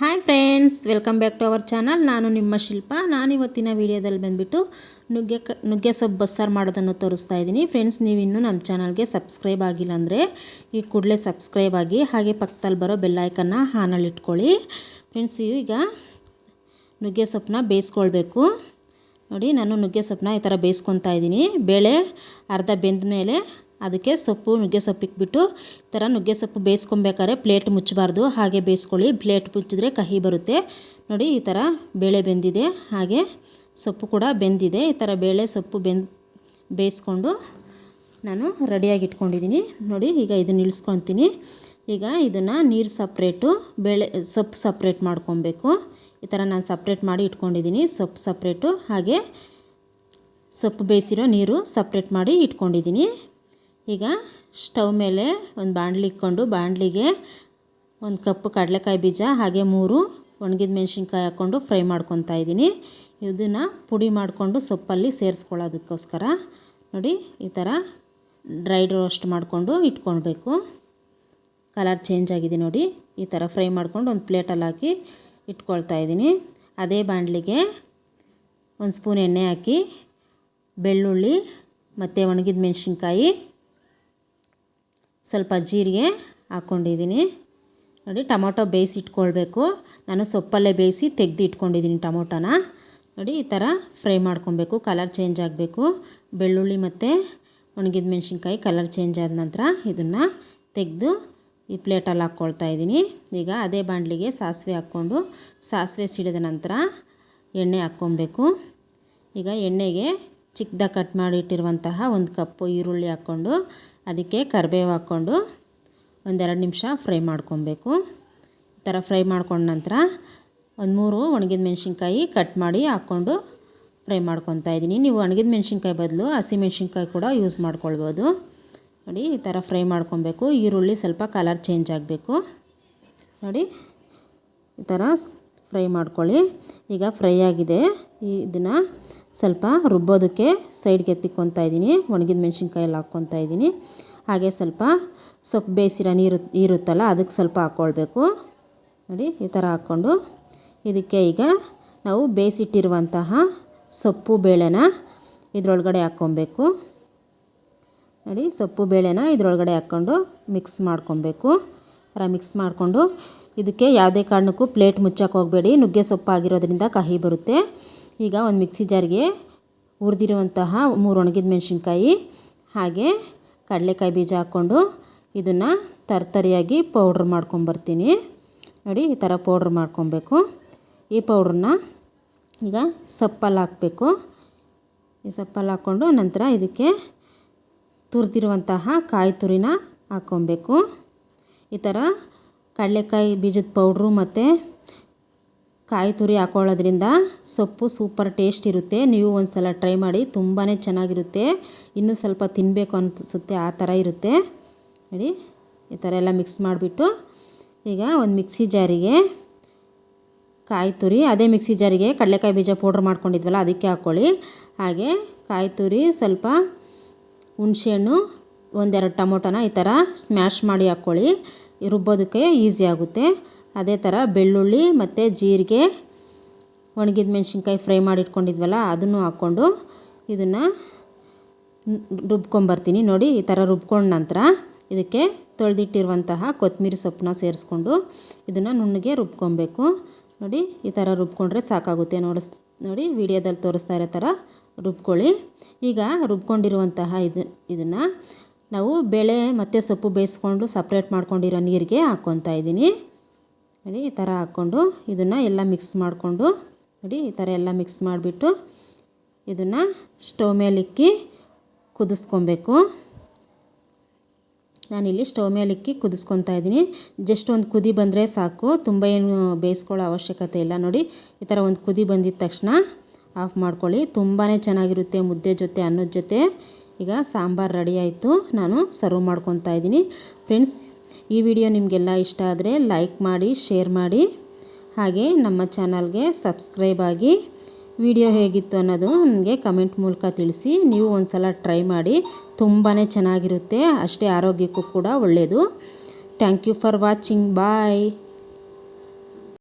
Hi friends, welcome back to our channel. ನಾನು ನಿಮ್ಮ ಶಿಲ್ಪ. ನಾನು ಇವತ್ತಿನ ವಿಡಿಯೋದಲ್ಲಿ ಬಂದುಬಿಟ್ಟು ನುಗ್ಗೆ ಕ, ನುಗ್ಗೆ ಸೊಪ್ಪು ಬಸ್ಸಾರು ಮಾಡೋದನ್ನು ತೋರಿಸ್ತಾ ಇದ್ದೀನಿ. ಫ್ರೆಂಡ್ಸ್ ನೀವು ಇನ್ನೂ ನಮ್ಮ ಚಾನಲ್ಗೆ ಸಬ್ಸ್ಕ್ರೈಬ್ ಆಗಿಲ್ಲ ಅಂದರೆ ಈ ಕೂಡಲೇ ಸಬ್ಸ್ಕ್ರೈಬ್ ಆಗಿ, ಹಾಗೆ ಪಕ್ಕದಲ್ಲಿ ಬರೋ ಬೆಲ್ಲೈಕನ್ನ ಹಾನಲ್ಲಿ ಇಟ್ಕೊಳ್ಳಿ. ಫ್ರೆಂಡ್ಸ್, ಈಗ ನುಗ್ಗೆ ಸೊಪ್ಪನ್ನ ಬೇಯಿಸ್ಕೊಳ್ಬೇಕು. ನೋಡಿ, ನಾನು ನುಗ್ಗೆ ಸೊಪ್ಪನ್ನ ಈ ಥರ ಬೇಯಿಸ್ಕೊತಾ ಇದ್ದೀನಿ. ಬೇಳೆ, ಅರ್ಧ ಬೆಂದ ಮೇಲೆ ಅದಕ್ಕೆ ಸೊಪ್ಪು, ನುಗ್ಗೆ ಸೊಪ್ಪು ಇಕ್ಬಿಟ್ಟು ಈ ಥರ ನುಗ್ಗೆ ಸೊಪ್ಪು ಬೇಯಿಸ್ಕೊಬೇಕಾದ್ರೆ ಪ್ಲೇಟ್ ಮುಚ್ಚಬಾರ್ದು. ಹಾಗೆ ಬೇಯಿಸ್ಕೊಳ್ಳಿ. ಪ್ಲೇಟ್ ಮುಚ್ಚಿದ್ರೆ ಕಹಿ ಬರುತ್ತೆ. ನೋಡಿ, ಈ ಥರ ಬೇಳೆ ಬೆಂದಿದೆ. ಹಾಗೆ ಸೊಪ್ಪು ಕೂಡ ಬೆಂದಿದೆ. ಈ ಥರ ಬೇಳೆ ಸೊಪ್ಪು ಬೆಂದ್, ಬೇಯಿಸ್ಕೊಂಡು ನಾನು ರೆಡಿಯಾಗಿ ಇಟ್ಕೊಂಡಿದ್ದೀನಿ. ನೋಡಿ, ಈಗ ಇದನ್ನು ಇಳಿಸ್ಕೊತೀನಿ ಈಗ ಇದನ್ನು ನೀರು ಸಪ್ರೇಟು ಬೇಳೆ, ಸೊಪ್ಪು ಸಪ್ರೇಟ್ ಮಾಡ್ಕೊಬೇಕು. ಈ ಥರ ನಾನು ಸಪ್ರೇಟ್ ಮಾಡಿ ಇಟ್ಕೊಂಡಿದ್ದೀನಿ. ಸೊಪ್ಪು ಸಪ್ರೇಟು ಹಾಗೆ ಸೊಪ್ಪು ಬೇಯಿಸಿರೋ ನೀರು ಸಪ್ರೇಟ್ ಮಾಡಿ ಇಟ್ಕೊಂಡಿದ್ದೀನಿ. ಈಗ ಸ್ಟವ್ ಮೇಲೆ ಒಂದು ಬಾಣಲಿ ಇಕ್ಕೊಂಡು ಬಾಣಲಿಗೆ ಒಂದು ಕಪ್ ಕಡಲೆಕಾಯಿ ಬೀಜ, ಹಾಗೆ ಮೂರು ಒಣಗಿದ ಮೆಣಸಿನ್ಕಾಯಿ ಹಾಕ್ಕೊಂಡು ಫ್ರೈ ಮಾಡ್ಕೊತಾ ಇದ್ದೀನಿ. ಇದನ್ನು ಪುಡಿ ಮಾಡಿಕೊಂಡು ಸೊಪ್ಪಲ್ಲಿ ಸೇರಿಸ್ಕೊಳ್ಳೋದಕ್ಕೋಸ್ಕರ. ನೋಡಿ, ಈ ಥರ ಡ್ರೈ ರೋಸ್ಟ್ ಮಾಡಿಕೊಂಡು ಇಟ್ಕೊಳ್ಬೇಕು. ಕಲರ್ ಚೇಂಜ್ ಆಗಿದೆ ನೋಡಿ. ಈ ಥರ ಫ್ರೈ ಮಾಡ್ಕೊಂಡು ಒಂದು ಪ್ಲೇಟಲ್ಲಿ ಹಾಕಿ ಇಟ್ಕೊಳ್ತಾ ಇದ್ದೀನಿ. ಅದೇ ಬಾಣಲಿಗೆ ಒಂದು ಸ್ಪೂನ್ ಎಣ್ಣೆ ಹಾಕಿ, ಬೆಳ್ಳುಳ್ಳಿ ಮತ್ತು ಒಣಗಿದ ಮೆಣಸಿನ್ಕಾಯಿ ಸ್ವಲ್ಪ ಜೀರಿಗೆ ಹಾಕ್ಕೊಂಡಿದ್ದೀನಿ. ನೋಡಿ, ಟೊಮೊಟೊ ಬೇಯಿಸಿ ಇಟ್ಕೊಳ್ಬೇಕು. ನಾನು ಸೊಪ್ಪಲ್ಲೇ ಬೇಯಿಸಿ ತೆಗೆದು ಇಟ್ಕೊಂಡಿದ್ದೀನಿ ಟೊಮೊಟೊನ. ನೋಡಿ, ಈ ಥರ ಫ್ರೈ ಮಾಡ್ಕೊಬೇಕು ಕಲರ್ ಚೇಂಜ್ ಆಗಬೇಕು. ಬೆಳ್ಳುಳ್ಳಿ ಮತ್ತು ಒಣಗಿದ ಮೆಣಸಿನ್ಕಾಯಿ ಕಲರ್ ಚೇಂಜ್ ಆದ ನಂತರ ಇದನ್ನು ತೆಗೆದು ಈ ಪ್ಲೇಟಲ್ಲಿ ಹಾಕ್ಕೊಳ್ತಾ ಇದ್ದೀನಿ. ಈಗ ಅದೇ ಬಾಂಡ್ಲಿಗೆ ಸಾಸಿವೆ ಹಾಕ್ಕೊಂಡು ಸಾಸಿವೆ ಸಿಡಿದ ನಂತರ ಎಣ್ಣೆ ಹಾಕ್ಕೊಬೇಕು ಈಗ ಎಣ್ಣೆಗೆ ಚಿಕ್ಕದಾಗಿ ಕಟ್ ಮಾಡಿಟ್ಟಿರುವಂತಹ ಒಂದು ಕಪ್ಪು ಈರುಳ್ಳಿ ಹಾಕ್ಕೊಂಡು ಅದಕ್ಕೆ ಕರಿಬೇವು ಹಾಕ್ಕೊಂಡು ಒಂದೆರಡು ನಿಮಿಷ ಫ್ರೈ ಮಾಡ್ಕೊಬೇಕು. ಈ ಥರ ಫ್ರೈ ಮಾಡ್ಕೊಂಡ ನಂತರ ಒಂದು ಮೂರು ಒಣಗಿದ ಮೆಣಸಿನ್ಕಾಯಿ ಕಟ್ ಮಾಡಿ ಹಾಕ್ಕೊಂಡು ಫ್ರೈ ಮಾಡ್ಕೊತಾ ಇದ್ದೀನಿ. ನೀವು ಒಣಗಿದ ಮೆಣಸಿನ್ಕಾಯಿ ಬದಲು ಹಸಿ ಮೆಣಸಿನ್ಕಾಯಿ ಕೂಡ ಯೂಸ್ ಮಾಡ್ಕೊಳ್ಬೋದು. ನೋಡಿ, ಈ ಥರ ಫ್ರೈ ಮಾಡ್ಕೊಬೇಕು. ಈರುಳ್ಳಿ ಸ್ವಲ್ಪ ಕಲರ್ ಚೇಂಜ್ ಆಗಬೇಕು. ನೋಡಿ, ಈ ಥರ ಫ್ರೈ ಮಾಡ್ಕೊಳ್ಳಿ. ಈಗ ಫ್ರೈ ಆಗಿದೆ. ಇದನ್ನು ಸ್ವಲ್ಪ ರುಬ್ಬೋದಕ್ಕೆ ಸೈಡ್ಗೆ ಎತ್ತಿಕ್ಕೊತಾ ಇದ್ದೀನಿ. ಒಣಗಿದ ಮೆಣಸಿನ್ಕಾಯಲ್ಲಿ ಹಾಕ್ಕೊತಾ ಇದ್ದೀನಿ. ಹಾಗೆ ಸ್ವಲ್ಪ ಸೊಪ್ಪು ಬೇಯಿಸಿರೋ ನೀರು ಇರುತ್ತಲ್ಲ, ಅದಕ್ಕೆ ಸ್ವಲ್ಪ ಹಾಕ್ಕೊಳ್ಬೇಕು ನೋಡಿ, ಈ ಥರ ಹಾಕ್ಕೊಂಡು ಇದಕ್ಕೆ ಈಗ ನಾವು ಬೇಯಿಸಿಟ್ಟಿರುವಂತಹ ಸೊಪ್ಪು ಬೇಳೆನ ಇದರೊಳಗಡೆ ಹಾಕ್ಕೊಬೇಕು ನೋಡಿ, ಸೊಪ್ಪು ಬೇಳೆನ ಇದರೊಳಗಡೆ ಹಾಕ್ಕೊಂಡು ಮಿಕ್ಸ್ ಮಾಡ್ಕೊಬೇಕು ಥರ ಮಿಕ್ಸ್ ಮಾಡಿಕೊಂಡು ಇದಕ್ಕೆ ಯಾವುದೇ ಕಾರಣಕ್ಕೂ ಪ್ಲೇಟ್ ಮುಚ್ಚಕ್ಕೆ ಹೋಗಬೇಡಿ. ನುಗ್ಗೆ ಸೊಪ್ಪು ಆಗಿರೋದ್ರಿಂದ ಕಹಿ ಬರುತ್ತೆ. ಈಗ ಒಂದು ಮಿಕ್ಸಿ ಜಾರಿಗೆ ಹುರಿದಿರುವಂತಹ ಮೂರು ಒಣಗಿದ ಮೆಣಸಿನ್ಕಾಯಿ, ಹಾಗೆ ಕಡಲೆಕಾಯಿ ಬೀಜ ಹಾಕ್ಕೊಂಡು ಇದನ್ನು ತರ್ತರಿಯಾಗಿ ಪೌಡ್ರ್ ಮಾಡ್ಕೊಂಬರ್ತೀನಿ. ನೋಡಿ, ಈ ಥರ ಪೌಡ್ರ್ ಮಾಡ್ಕೊಬೇಕು. ಈ ಪೌಡ್ರನ್ನ ಈಗ ಸಪ್ಪಲ್ಲಿ ಹಾಕಬೇಕು. ಈ ಸಪ್ಪಲ್ಲಿ ಹಾಕ್ಕೊಂಡು ನಂತರ ಇದಕ್ಕೆ ತುರಿದಿರುವಂತಹ ಕಾಯಿ ತುರಿನ ಹಾಕ್ಕೊಬೇಕು. ಈ ಥರ ಕಡಲೆಕಾಯಿ ಬೀಜದ ಪೌಡ್ರು ಮತ್ತು ಕಾಯಿ ತುರಿ ಹಾಕೊಳ್ಳೋದ್ರಿಂದ ಸೊಪ್ಪು ಸೂಪರ್ ಟೇಸ್ಟ್ ಇರುತ್ತೆ. ನೀವು ಒಂದು ಸಲ ಟ್ರೈ ಮಾಡಿ ತುಂಬಾ ಚೆನ್ನಾಗಿರುತ್ತೆ. ಇನ್ನೂ ಸ್ವಲ್ಪ ತಿನ್ನಬೇಕು ಅನಿಸುತ್ತೆ, ಆ ಥರ ಇರುತ್ತೆ. ನೋಡಿ, ಈ ಥರ ಎಲ್ಲ ಮಿಕ್ಸ್ ಮಾಡಿಬಿಟ್ಟು, ಈಗ ಒಂದು ಮಿಕ್ಸಿ ಜಾರಿಗೆ ಕಾಯಿ ತುರಿ, ಅದೇ ಮಿಕ್ಸಿ ಜಾರಿಗೆ ಕಡಲೆಕಾಯಿ ಬೀಜ ಪೌಡ್ರ್ ಮಾಡ್ಕೊಂಡಿದ್ವಲ್ಲ, ಅದಕ್ಕೆ ಹಾಕ್ಕೊಳ್ಳಿ. ಹಾಗೆ ಕಾಯಿ ತುರಿ, ಸ್ವಲ್ಪ ಹುಣಸೆಹಣ್ಣು, ಒಂದೆರಡು ಟೊಮೊಟೊನ ಈ ಥರ ಸ್ಮ್ಯಾಶ್ ಮಾಡಿ ಹಾಕ್ಕೊಳ್ಳಿ. ರುಬ್ಬೋದಕ್ಕೆ ಈಸಿ ಆಗುತ್ತೆ. ಅದೇ ಥರ ಬೆಳ್ಳುಳ್ಳಿ ಮತ್ತು ಜೀರಿಗೆ, ಒಣಗಿದ ಮೆಣಸಿನ್ಕಾಯಿ ಫ್ರೈ ಮಾಡಿಟ್ಕೊಂಡಿದ್ವಲ್ಲ, ಅದನ್ನು ಹಾಕ್ಕೊಂಡು ಇದನ್ನು ರುಬ್ಕೊಂಬರ್ತೀನಿ. ನೋಡಿ, ಈ ಥರ ರುಬ್ಕೊಂಡ ನಂತರ ಇದಕ್ಕೆ ತೊಳೆದಿಟ್ಟಿರುವಂತಹ ಕೊತ್ತಂಬರಿ ಸೊಪ್ಪನ್ನ ಸೇರಿಸ್ಕೊಂಡು ಇದನ್ನು ನುಣ್ಣಗೆ ರುಬ್ಕೊಬೇಕು. ನೋಡಿ, ಈ ಥರ ರುಬ್ಕೊಂಡ್ರೆ ಸಾಕಾಗುತ್ತೆ. ನೋಡಿಸ್, ನೋಡಿ, ವಿಡಿಯೋದಲ್ಲಿ ತೋರಿಸ್ತಾ ಇರೋ ಥರ ರುಬ್ಕೊಳ್ಳಿ. ಈಗ ರುಬ್ಕೊಂಡಿರುವಂತಹ ಇದು, ಇದನ್ನು ನಾವು ಬೇಳೆ ಮತ್ತು ಸೊಪ್ಪು ಬೇಯಿಸ್ಕೊಂಡು ಸಪ್ರೇಟ್ ಮಾಡ್ಕೊಂಡಿರೋ ನೀರಿಗೆ ಹಾಕ್ಕೊತಾ ಇದ್ದೀನಿ. ನೋಡಿ, ಈ ಥರ ಹಾಕ್ಕೊಂಡು ಇದನ್ನು ಎಲ್ಲ ಮಿಕ್ಸ್ ಮಾಡಿಕೊಂಡು, ನೋಡಿ, ಈ ಥರ ಎಲ್ಲ ಮಿಕ್ಸ್ ಮಾಡಿಬಿಟ್ಟು ಇದನ್ನು ಸ್ಟವ್ ಮೇಲಿಕ್ಕಿ ಕುದಿಸ್ಕೊಬೇಕು. ನಾನಿಲ್ಲಿ ಸ್ಟವ್ ಇಕ್ಕಿ ಕುದಿಸ್ಕೊತಾ ಇದ್ದೀನಿ. ಜಸ್ಟ್ ಒಂದು ಕುದಿ ಬಂದರೆ ಸಾಕು. ತುಂಬ ಏನು ಬೇಯಿಸ್ಕೊಳ್ಳೋ ಅವಶ್ಯಕತೆ ಇಲ್ಲ. ನೋಡಿ, ಈ ಥರ ಒಂದು ಕುದಿ ಬಂದಿದ ತಕ್ಷಣ ಆಫ್ ಮಾಡ್ಕೊಳ್ಳಿ. ತುಂಬಾ ಚೆನ್ನಾಗಿರುತ್ತೆ ಮುದ್ದೆ ಜೊತೆ, ಅನ್ನದ ಜೊತೆ. ಈಗ ಸಾಂಬಾರು ರೆಡಿ ಆಯಿತು. ನಾನು ಸರ್ವ್ ಮಾಡ್ಕೊತಾ ಇದ್ದೀನಿ. ಫ್ರೆಂಡ್ಸ್ ಈ ವಿಡಿಯೋ ನಿಮಗೆಲ್ಲ ಇಷ್ಟ ಆದರೆ ಲೈಕ್ ಮಾಡಿ, ಶೇರ್ ಮಾಡಿ. ಹಾಗೆ ನಮ್ಮ ಚಾನಲ್ಗೆ ಸಬ್ಸ್ಕ್ರೈಬ್ ಆಗಿ ವಿಡಿಯೋ ಹೇಗಿತ್ತು ಅನ್ನೋದು ನನಗೆ ಕಮೆಂಟ್ ಮೂಲಕ ತಿಳಿಸಿ. ನೀವು ಒಂದು ಸಲ ಟ್ರೈ ಮಾಡಿ. ತುಂಬಾ ಚೆನ್ನಾಗಿರುತ್ತೆ. ಅಷ್ಟೇ ಆರೋಗ್ಯಕ್ಕೂ ಕೂಡ ಒಳ್ಳೆಯದು thank you for watching. Bye.